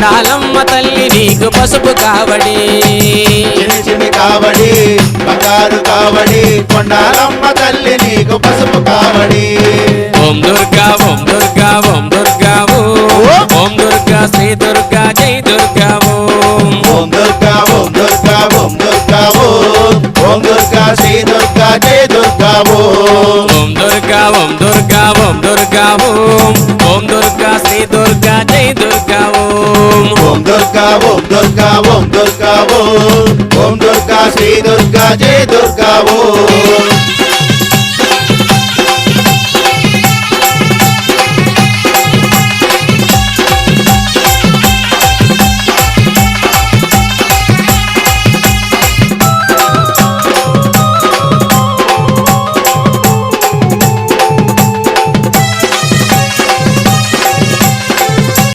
కొండాలమ్మ తల్లి నీకు పసుపు కావడి చిన్ని కావడి బంగారు కావడి కొండాలమ్మ తల్లి నీకు పసుపు కావడి ఓం దుర్గా ఓం దుర్గా ఓం దుర్గా ఓం దుర్గా శ్రీ దుర్గా జై దుర్గా ఓం దుర్గా ఓం దుర్గా ఓం దుర్గా ఓం దుర్గా శ్రీ దుర్గా జయ దుర్గా ఓం ఓం దుర్గా ఓం దుర్గా ఓం దుర్గా ఓం దుర్గా ఓం దుర్గా ఓం దుర్గా ఓం. దుర్గా శ్రీ దుర్గా జయ దుర్గా ఓం.